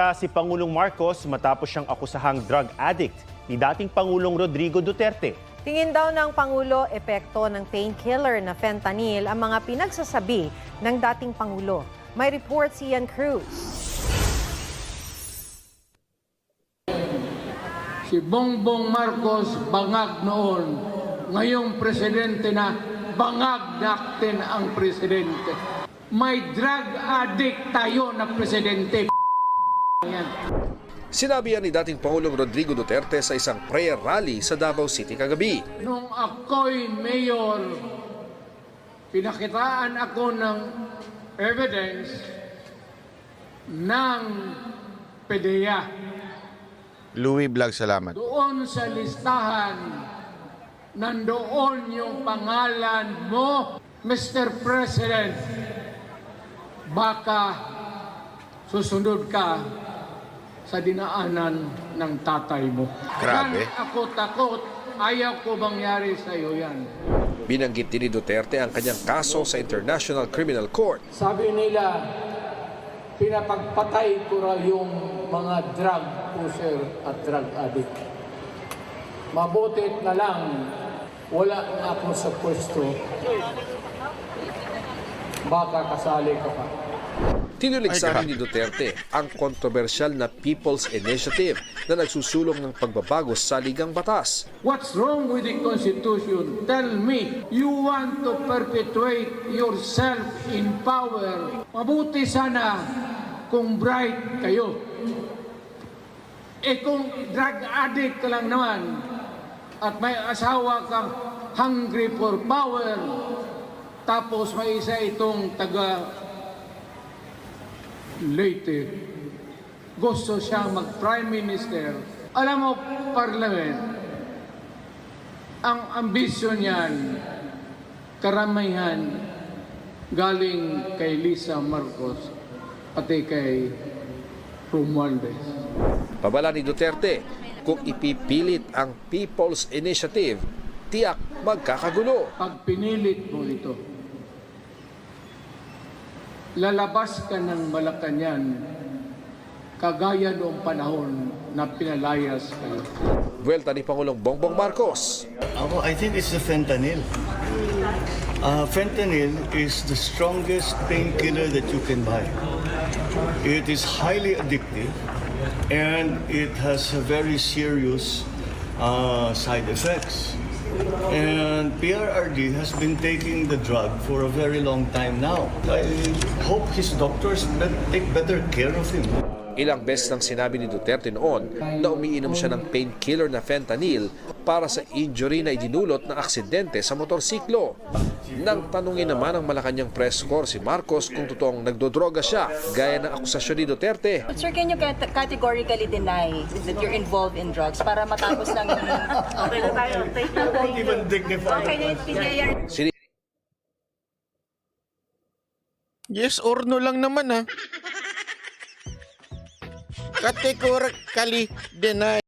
Si Pangulong Marcos matapos siyang akusahang drug addict ni dating Pangulong Rodrigo Duterte. Tingin daw ng Pangulo, epekto ng painkiller na fentanyl ang mga pinagsasabi ng dating Pangulo. May report si Ian Cruz. Si Bongbong Marcos bangag noon. Ngayong presidente na bangag natin ang presidente. May drug addict tayo na presidente. Sinabi yan ni dating Pangulong Rodrigo Duterte sa isang prayer rally sa Davao City kagabi. Nung ako'y mayor, pinakitaan ako ng evidence ng PDEA. Louis Vlog, salamat. Doon sa listahan, nandoon yung pangalan mo, Mr. President. Baka susunod ka sa dinaanan ng tatay mo. Grabe. Yan ako takot. Ayaw ko mangyari sa iyo yan. Binanggit din ni Duterte ang kanyang kaso sa International Criminal Court. Sabi nila, pinapagpatay ko raw yung mga drug pusher at drug addict. Mabutit na lang, wala na ako sa pwesto. Baka kasali ka pa. Tinuligsahan ni Duterte ang kontrobersyal na People's Initiative na nagsusulong ng pagbabago sa ligang batas. What's wrong with the Constitution? Tell me, you want to perpetuate yourself in power. Mabuti sana kung bright kayo. Eh kung drug addict ka lang naman at may asawa kang hungry for power, tapos may isa itong taga Leyte, gusto siyang mag-prime minister. Alam mo, parliament, ang ambisyon niyan, karamihan, galing kay Lisa Marcos, pati kay Romualdez. Pabala ni Duterte, kung ipipilit ang People's Initiative, tiyak magkakagulo. Pag pinilit mo ito, lalabas ka ng Malacanang kagaya noong panahon na pinalayas kayo. Buwelta ni Pangulong Bongbong Marcos. Ako, I think it's the fentanyl. Uh, fentanyl is the strongest painkiller that you can buy. It is highly addictive and it has a very serious uh, side effects. And PRRD has been taking the drug for a very long time now. I hope his doctors take better care of him. Ilang beses nang sinabi ni Duterte noon na umiinom siya ng painkiller na fentanyl para sa injury na idinulot ng aksidente sa motorsiklo. Nang tanungin naman ng Malacanang press corps si Marcos kung totoong nagdodroga siya, gaya ng akusasyon ni Duterte. But sir, can you cat- categorically deny that you're involved in drugs para matapos lang yung... Okay na tayo. Thank you. Even dignify Okay na yung PJR. Sini- Yes or no lang naman ha. Categorically deny.